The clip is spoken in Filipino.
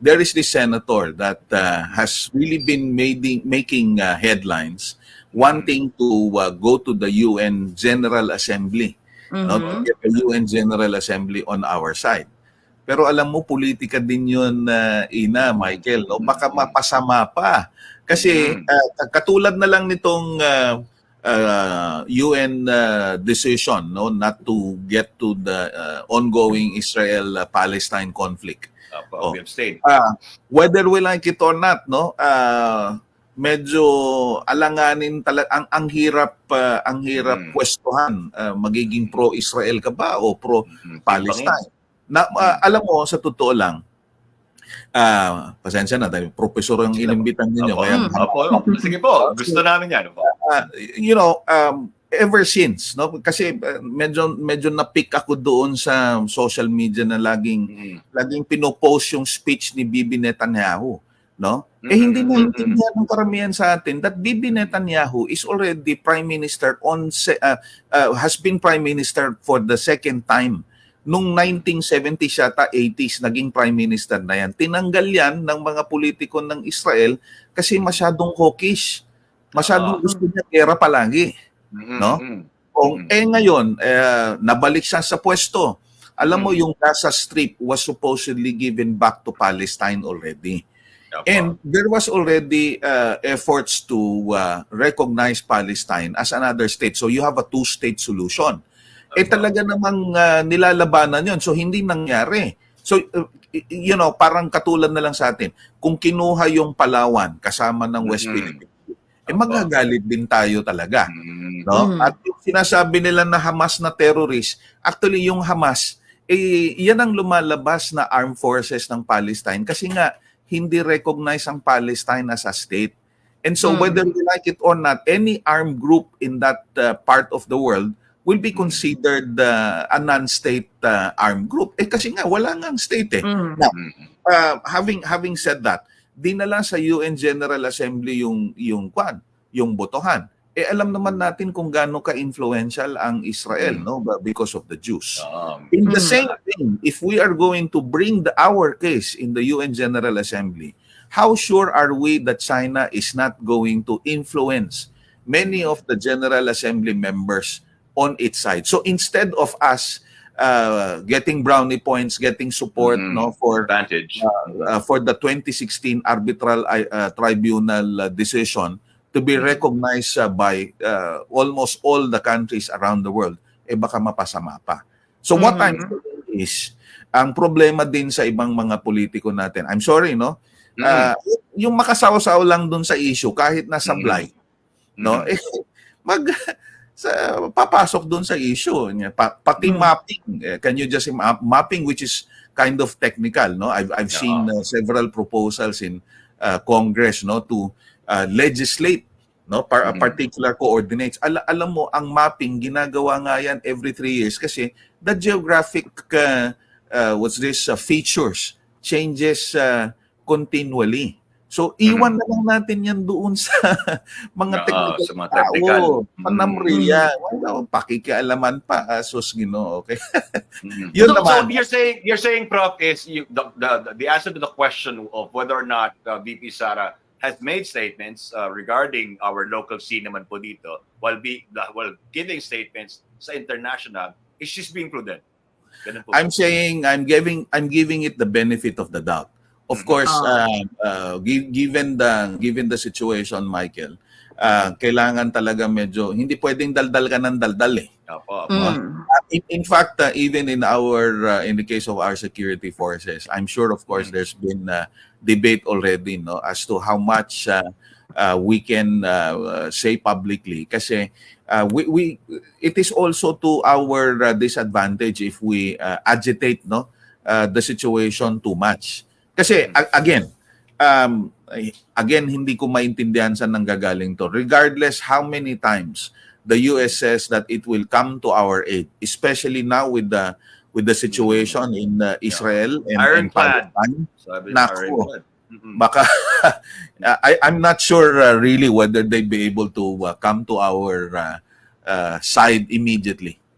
there is this senator that uh, has really been making making uh, headlines, wanting to uh, go to the UN General Assembly, no, to get the UN General Assembly on our side. Pero alam mo, politika din yun, uh, Ina, Michael. No? Baka mapasama pa. Kasi Mm. uh, katulad na lang nitong uh, uh, UN uh, decision no not to get to the uh, ongoing Israel-Palestine conflict. Opo, Oh. we abstain. Ah, whether we like it or not, no? ah, medyo alanganin talaga ang ang hirap ah, ang hirap Mm. pwestuhan Ah, magiging pro-Israel ka ba o pro Mhm. Palestine. Na ah, alam mo sa totoo lang ah pasensya na dahil professor ang inimbitan ninyo Opo, kaya opo. Sige po, gusto namin yan. Opo. Ah, you know, um, ever since, no? Kasi uh, medyo medyo na-pick ako doon sa social media na laging Mhm. laging pinopost yung speech ni Bibi Netanyahu, no? Eh Mhm, hindi mhm, naintindihan ng karamihan sa atin that Bibi Netanyahu is already prime minister on se- uh, uh, has been prime minister for the second time. Nung 1970 siya, 80s, naging prime minister na yan. Tinanggal yan ng mga politiko ng Israel kasi masyadong hawkish. Masyadong Ah. gusto niya kera palagi. Mhm, No? Kung Mm. eh ngayon, eh, nabalik siya sa pwesto. Alam mo, Mm. yung Gaza Strip was supposedly given back to Palestine already. And there was already uh, efforts to uh, recognize Palestine as another state. So you have a two-state solution. Eh Opo. talaga namang uh, nilalabanan yon So hindi nangyari. So uh, you know, parang katulad na lang sa atin. Kung kinuha yung Palawan kasama ng West Mhm. Philippines, eh magagalit din tayo talaga Mhm. no? Mhm. At yung sinasabi nila na Hamas na terrorist, actually yung Hamas eh yan ang lumalabas na armed forces ng Palestine kasi nga hindi recognize ang Palestine as a state. And so Mm. whether we like it or not, any armed group in that uh, part of the world will be Mm. considered uh, a non-state uh, armed group. Eh kasi nga wala nga ang state eh Mm. Mhm. uh, having having said that, dinala sa UN General Assembly yung yung kwan, yung botohan. Eh alam naman natin kung gaano ka-influential ang Israel, Mm. no, Ba- because of the Jews. Um, In the Mm. same thing, if we are going to bring the our case in the UN General Assembly, how sure are we that China is not going to influence many of the General Assembly members on its side? So instead of us uh, getting brownie points, getting support, Mhm. no, for advantage. uh, for the 2016 arbitral uh, tribunal uh, decision to be recognized uh, by uh, almost all the countries around the world eh baka mapasama pa. So what Mhm. I'm saying is ang problema din sa ibang mga politiko natin. I'm sorry no. Mhm. Uh, yung makasaw-saw lang dun sa issue kahit nasa Mhm. blind, no? Mhm. Eh mag sa papasok dun sa issue niya pa, pati Mm. mapping eh, can you just map, mapping which is kind of technical no i've i've Yeah. seen uh, several proposals in uh, congress no to uh, legislate no par- Mhm. particular coordinates Ala- alam mo ang mapping ginagawa nga yan every three years kasi the geographic uh, uh, what's this uh, features changes uh, continually so iwan na lang natin yan doon sa mga technical sa mga technical. tao. Mm. Panamriya. Wala, pakikialaman pa. Asos, Ginoo. Okay? Mhm. Yun so, so naman. you're saying you're saying Prof is you, the, the the answer to the question of whether or not uh, VP Sara has made statements uh, regarding our local scene naman po dito while be the, while giving statements sa international is she's being prudent. Ganun po. I'm saying I'm giving I'm giving it the benefit of the doubt. Of course, Ah. uh, uh, gi- given the given the situation, Michael, uh, kailangan talaga medyo hindi pwedeng daldal ka ng daldal eh. Opo, opo. Mm. In, in fact, uh, even in our uh, in the case of our security forces, I'm sure, of course, Mm. there's been uh, debate already, no, as to how much uh, uh, we can uh, uh, say publicly. Kasi uh, we, we it is also to our uh, disadvantage if we uh, agitate, no, uh, the situation too much. Kasi a- again, um, again, hindi ko maintindihan saan nanggagaling to. Regardless how many times the US says that it will come to our aid, especially now with the with the situation in uh, Israel and, and Ironclad. Palestine. Sabi. Baka I, I'm not sure uh, really whether they be able to uh, come to our uh, uh, side immediately.